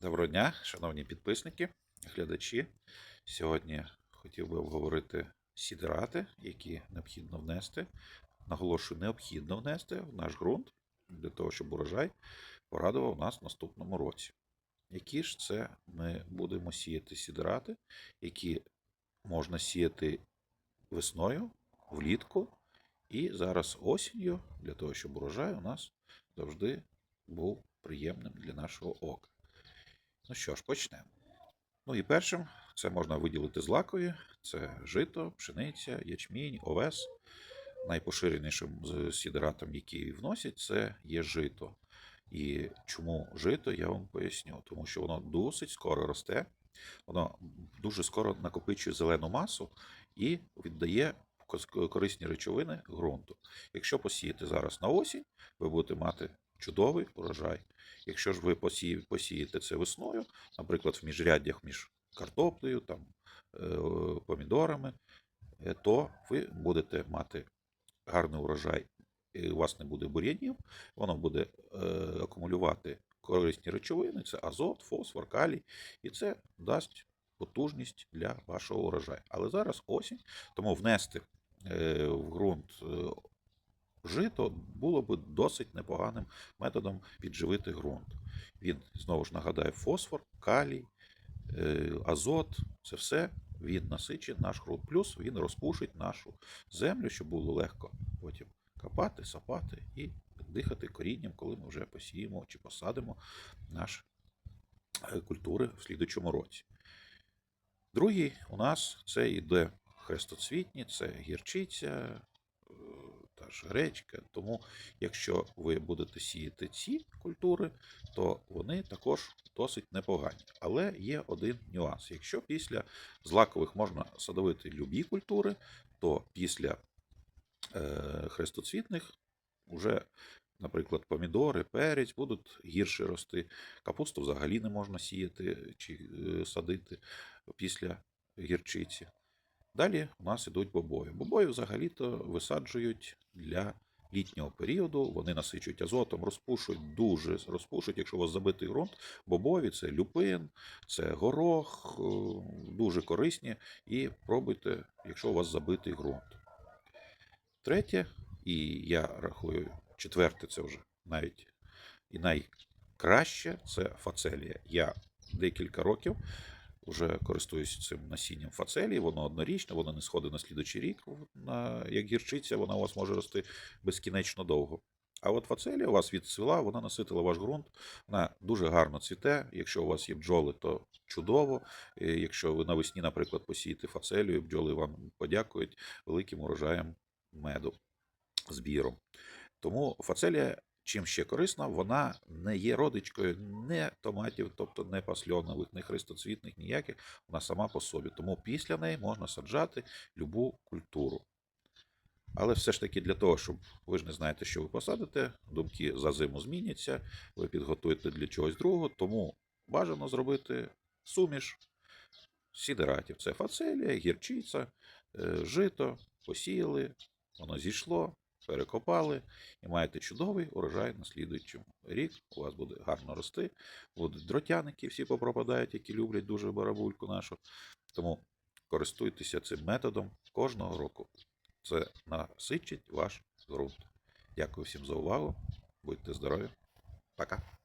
Доброго дня, шановні підписники, глядачі. Сьогодні хотів би обговорити сідерати, які необхідно внести. Наголошую, необхідно внести в наш ґрунт для того, щоб урожай порадував нас в наступному році. Які ж це ми будемо сіяти сідерати, які можна сіяти весною, влітку і зараз осінню, для того, щоб урожай у нас завжди був приємним для нашого ока. Ну що ж, почнемо. Ну і першим це можна виділити злакові: це жито, пшениця, ячмінь, овес. Найпоширенішим з сідератом, який вносять, це є жито. І чому жито, я вам поясню. Тому що воно досить скоро росте, воно дуже скоро накопичує зелену масу і віддає корисні речовини ґрунту. Якщо посіяти зараз на осінь, ви будете мати чудовий урожай. Якщо ж ви посі- посієте це весною, наприклад, в міжряддях між картоплею, там, е, помідорами, е, то ви будете мати гарний урожай, і у вас не буде бур'янів, воно буде е, акумулювати корисні речовини, це азот, фосфор, калій, і це дасть потужність для вашого урожаю. Але зараз осінь, тому внести в ґрунт жито було б досить непоганим методом підживити ґрунт. Він знову ж нагадаю, фосфор, калій, е, азот це все він насичить наш ґрунт. Плюс він розпушить нашу землю, щоб було легко потім копати, сапати і дихати корінням, коли ми вже посіємо чи посадимо наші е, культури в слідучому році. Другий у нас це йде хрестоцвітні, це гірчиця, ж гречка. Тому, якщо ви будете сіяти ці культури, то вони також досить непогані. Але є один нюанс. Якщо після злакових можна садовити любі культури, то після е, хрестоцвітних вже, наприклад, помідори, перець будуть гірше рости. Капусту взагалі не можна сіяти чи е, садити після гірчиці. Далі у нас ідуть бобові. Бобові взагалі-то висаджують для літнього періоду. Вони насичують азотом, розпушують, дуже розпушують. Якщо у вас забитий ґрунт, бобові це люпин, це горох, е, дуже корисні. І пробуйте, якщо у вас забитий ґрунт. Третє, і я рахую, четверте, це вже навіть і найкраще це фацелія. Я декілька років вже користуюсь цим насінням фацелії, воно однорічне, воно не сходить на слідучий рік. На, як гірчиця, вона у вас може рости безкінечно довго. А от фацелія у вас відцвіла, вона наситила ваш ґрунт, вона дуже гарно цвіте. Якщо у вас є бджоли, то чудово. Е, Якщо ви навесні, наприклад, посієте фацелію, бджоли вам подякують великим урожаєм меду збіром. Тому фацелія чим ще корисна, вона не є родичкою не томатів, тобто не пасльонових, не хрестоцвітних, ніяких, вона сама по собі. Тому після неї можна саджати любу культуру. Але все ж таки для того, щоб ви ж не знаєте, що ви посадите, думки за зиму зміняться, ви підготуєте для чогось другого, тому бажано зробити суміш сідератів. Це фацелія, гірчиця, е, жито, посіяли, воно зійшло, перекопали і маєте чудовий урожай на слідуючий рік. У вас буде гарно рости, будуть дротяники, всі попропадають, які люблять дуже барабульку нашу. Тому користуйтеся цим методом кожного року. Це насичить ваш ґрунт. Дякую всім за увагу. Будьте здорові. Пока.